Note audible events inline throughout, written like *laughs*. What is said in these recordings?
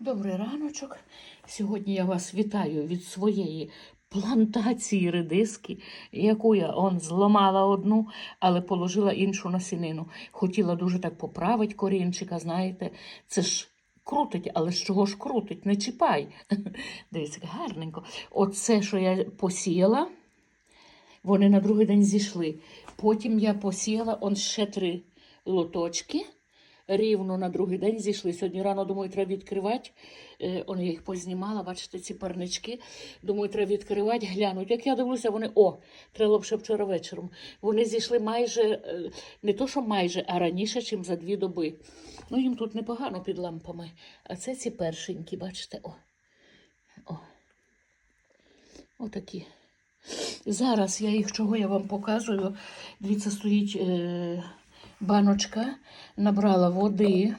Добрий раночок. Сьогодні я вас вітаю від своєї плантації редиски, яку я он зламала одну, але положила іншу насінину. Хотіла дуже так поправити корінчика, знаєте, це ж крутить, але з чого ж крутить? Не чіпай. *laughs* Дивіться, гарненько. Оце, що я посіяла, вони на другий день зійшли. Потім я посіяла он ще три лоточки. Рівно на другий день зійшли. Сьогодні рано, думаю, треба відкривати. Е, он я їх познімала, бачите, ці парнички. Думаю, треба відкривати, глянуть. Як я дивлюся, вони о, треба б ще вчора вечором. Вони зійшли майже, е, не то, що майже, а раніше, ніж за дві доби. Ну, їм тут непогано під лампами. А це ці першенькі, бачите, о. О. Отакі. Зараз я їх, чого я вам показую. Дивіться, стоїть е, баночка, набрала води,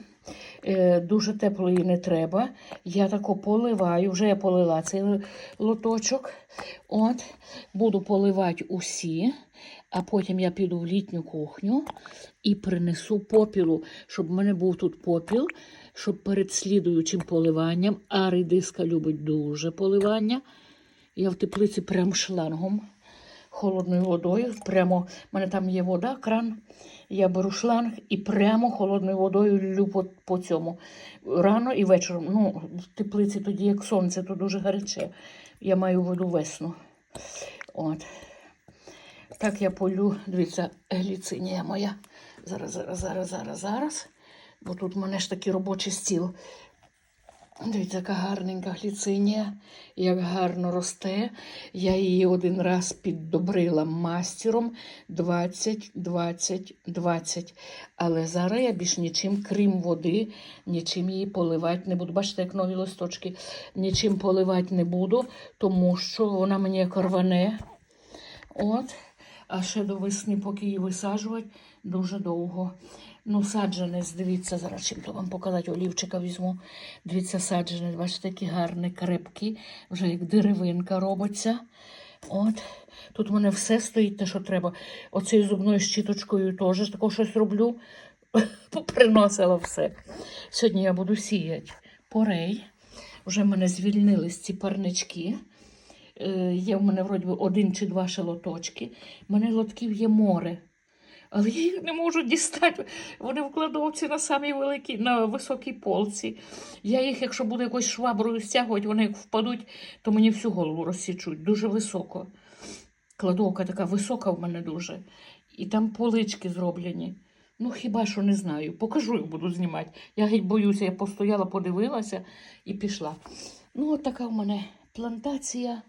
е, дуже теплої не треба. Я тако поливаю, вже я полила цей лоточок. От, буду поливати усі, а потім я піду в літню кухню і принесу попілу, щоб в мене був тут попіл, щоб перед слідуючим поливанням, а редиска любить дуже поливання. Я в теплиці прям шлангом холодною водою. Прямо в мене там є вода, кран. Я беру шланг і прямо холодною водою лю по, по цьому. Рано і вечором. Ну, в теплиці тоді, як сонце, то дуже гаряче. Я маю воду весну. От. Так я полю, дивіться, гліцинія моя. Зараз, зараз, зараз, зараз, зараз. Бо тут в мене ж такий робочий стіл. Дивіться, яка гарненька гліцинія, як гарно росте. Я її один раз піддобрила мастером 20, 20, 20. Але зараз я більш нічим, крім води, нічим її поливати не буду. Бачите, як нові листочки, нічим поливати не буду, тому що вона мені як рване. От. А ще до весни, поки її висаджувати, дуже довго. Ну, саджанець, дивіться, зараз чим то вам показати, олівчика візьму. Дивіться, саджанець, бачите, такі гарні, крепкі, вже як деревинка робиться. От. Тут у мене все стоїть, те, що треба. Оцією зубною щіточкою теж тако щось роблю. *laughs* Поприносила все. Сьогодні я буду сіяти порей. Вже в мене звільнились ці парнички. Е, Є в мене вроді один чи два шелоточки. У мене лотків є море. Але я їх не можу дістати. Вони в кладовці на самій великій, на високій полці. Я їх, якщо буду якось шваброю стягувати, вони як впадуть, то мені всю голову розсічуть. Дуже високо. Кладовка така висока в мене дуже. І там полички зроблені. Ну, хіба що не знаю. Покажу, як буду знімати. Я геть боюся, я постояла, подивилася і пішла. Ну, от така в мене плантація,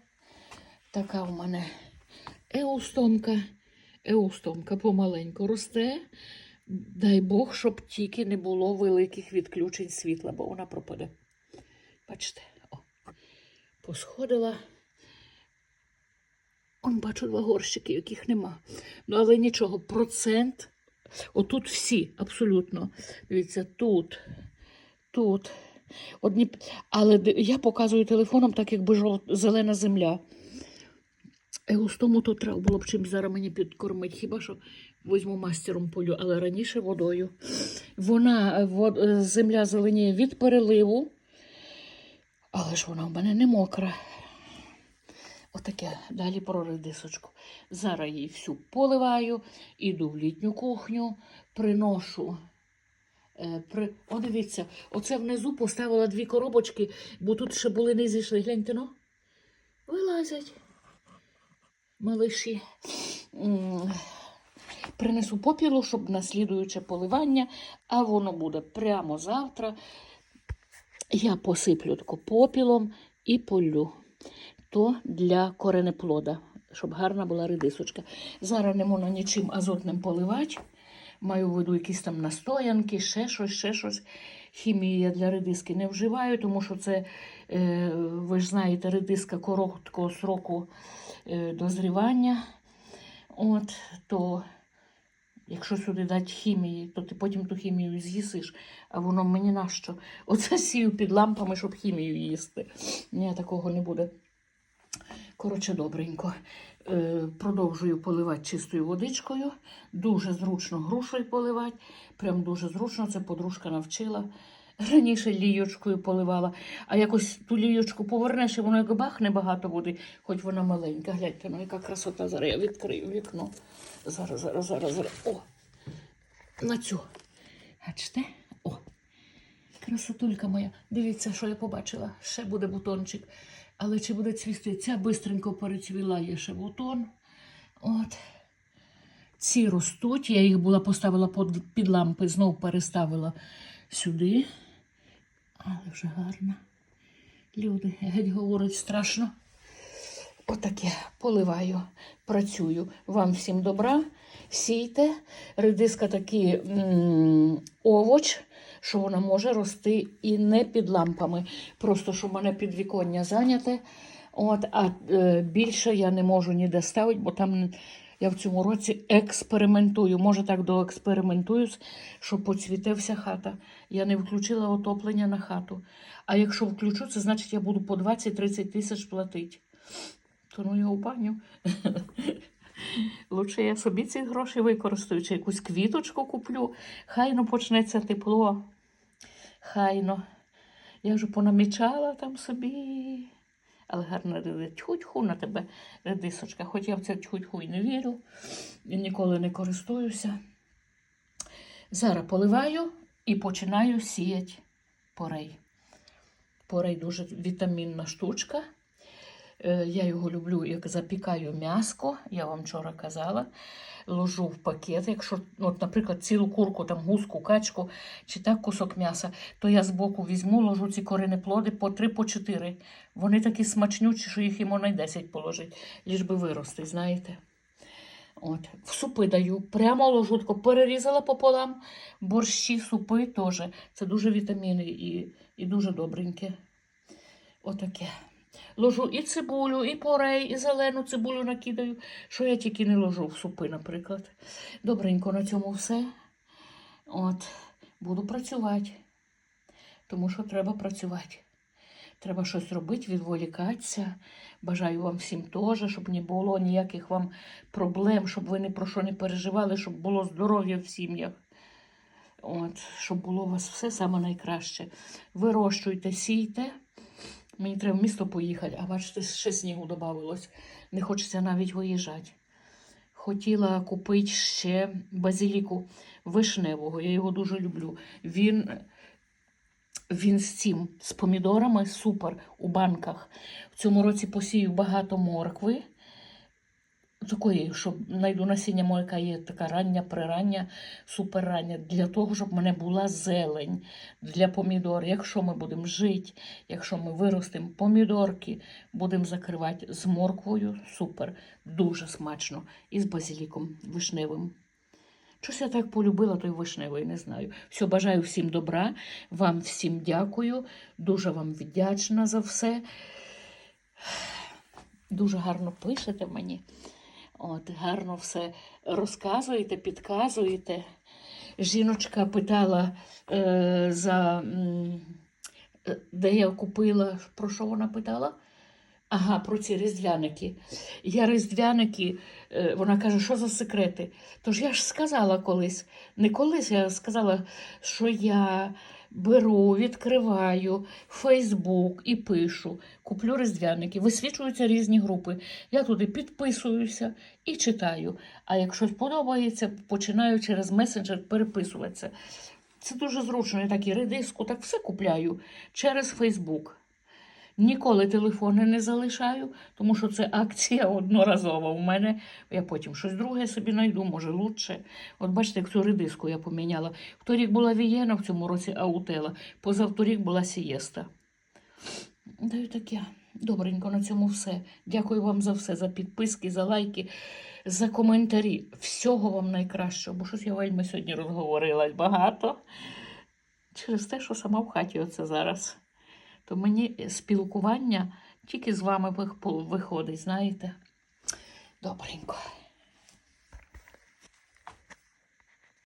така в мене еустомка. Еустомка помаленьку росте. Дай Бог, щоб тільки не було великих відключень світла, бо вона пропаде. Бачите, о, посходила. Он бачу два горщики, яких нема. Ну, але нічого, процент. Отут всі, абсолютно. Дивіться, тут, тут. Одні... Але я показую телефоном, так якби жов... зелена земля. Еустому то треба було б чим зараз мені підкормити. Хіба що візьму мастером полю, але раніше водою. Вона е, вод... е, земля зеленіє від переливу, але ж вона в мене не мокра. Отаке, далі про редисочку. Зараз її всю поливаю, іду в літню кухню, приношу. Е, при... О, дивіться, оце внизу поставила дві коробочки, бо тут ще були не зійшли. Гляньте, ну. Вилазять. Малиші. Принесу попілу, щоб на слідуюче поливання, а воно буде прямо завтра. Я посиплю тако попілом і полю. То для коренеплода, щоб гарна була редисочка. Зараз не можна нічим азотним поливати. Маю в виду якісь там настоянки, ще щось, ще щось. Хімії я для редиски не вживаю, тому що це, ви ж знаєте, редиска короткого сроку е, дозрівання. От, то якщо сюди дати хімії, то ти потім ту хімію з'їсиш, а воно мені нащо? Оце сію під лампами, щоб хімію їсти. Ні, такого не буде. Коротше, добренько. Е, продовжую поливати чистою водичкою. Дуже зручно грушею поливати. Прям дуже зручно. Це подружка навчила. Раніше ліючкою поливала, а якось ту ліючку повернеш, і воно як бахне багато води, хоч вона маленька. Гляньте, ну яка красота. Зараз я відкрию вікно. Зараз, зараз, зараз, зараз. О! На цю. Бачите? О! Красотулька моя. Дивіться, що я побачила. Ще буде бутончик. Але чи буде цвісти? Ця бистренько перецвіла, є ще бутон. От. Ці ростуть. Я їх була поставила під лампи, знов переставила сюди. Але вже гарно. Люди, геть говорить страшно. Отаке поливаю, працюю. Вам всім добра. Сійте. Редиска такий овоч, що вона може рости і не під лампами. Просто що в мене підвіконня зайняте. От, а е, більше я не можу ніде ставити, бо там я в цьому році експериментую. Може так доекспериментую, щоб поцвіте вся хата. Я не включила отоплення на хату. А якщо включу, це значить я буду по 20-30 тисяч платити. То ну його в баню. *laughs* Лучше я собі ці гроші використаю, чи якусь квіточку куплю. Хайно почнеться тепло. Хайно. Я вже понамічала там собі. Але гарно риди. Тьху-тьху на тебе, редисочка. Хоч я в це тьху-тьху і не вірю, і ніколи не користуюся. Зараз поливаю і починаю сіяти порей. Порей дуже вітамінна штучка. Е, Я його люблю, як запікаю м'яско, я вам вчора казала. Ложу в пакет. Якщо, от, наприклад, цілу курку, там гуску, качку чи так кусок м'яса, то я збоку візьму, ложу ці корені плоди по 3 по 4. Вони такі смачнючі, що їх і можна й 10 положити, ліж би вирости, знаєте. От, в супи даю, прямо ложу, тако перерізала пополам. Борщі, супи теж. Це дуже вітаміни і, і дуже добреньке. Отаке. Ложу і цибулю, і порей, і зелену цибулю накидаю, що я тільки не ложу в супи, наприклад. Добренько на цьому все. От, буду працювати, тому що треба працювати. Треба щось робити, відволікатися. Бажаю вам всім теж, щоб не було ніяких вам проблем, щоб ви ні про що не переживали, щоб було здоров'я в сім'ях. От, щоб було у вас все саме найкраще. Вирощуйте, сійте. Мені треба в місто поїхати, а бачите, ще снігу додавалось. Не хочеться навіть виїжджати. Хотіла купити ще базиліку вишневого. Я його дуже люблю. Він, він з цим, з помідорами супер у банках. В цьому році посію багато моркви. Такої, щоб знайду насіння морка є така рання, прирання, суперрання, для того, щоб в мене була зелень для помідор. Якщо ми будемо жити, якщо ми виростемо помідорки, будемо закривати з морквою, супер, дуже смачно. І з базиліком вишневим. Щось я так полюбила той вишневий, не знаю. Все, бажаю всім добра, вам всім дякую, дуже вам вдячна за все. Дуже гарно пишете мені. От, гарно все розказуєте, підказуєте. Жіночка питала, е, за, е, де я купила, про що вона питала? Ага, про ці різдвяники. Я різдвяники, е, вона каже, що за секрети? Тож я ж сказала колись, не колись, я сказала, що я беру, відкриваю Фейсбук і пишу, куплю різдвяники, висвічуються різні групи. Я туди підписуюся і читаю. А якщо подобається, починаю через месенджер переписуватися. Це дуже зручно. Я так і редиску, так все купляю через Фейсбук. Ніколи телефони не залишаю, тому що це акція одноразова. У мене я потім щось друге собі знайду, може лучше. От бачите, як цю редиску я поміняла. В торік була Вієна, в цьому році Аутела, позавторік була Сієста. Даю таке. Добренько на цьому все. Дякую вам за все, за підписки, за лайки, за коментарі. Всього вам найкращого, бо щось я вельми сьогодні розговорилась багато через те, що сама в хаті оце зараз то мені спілкування тільки з вами вих- виходить, знаєте. Добренько.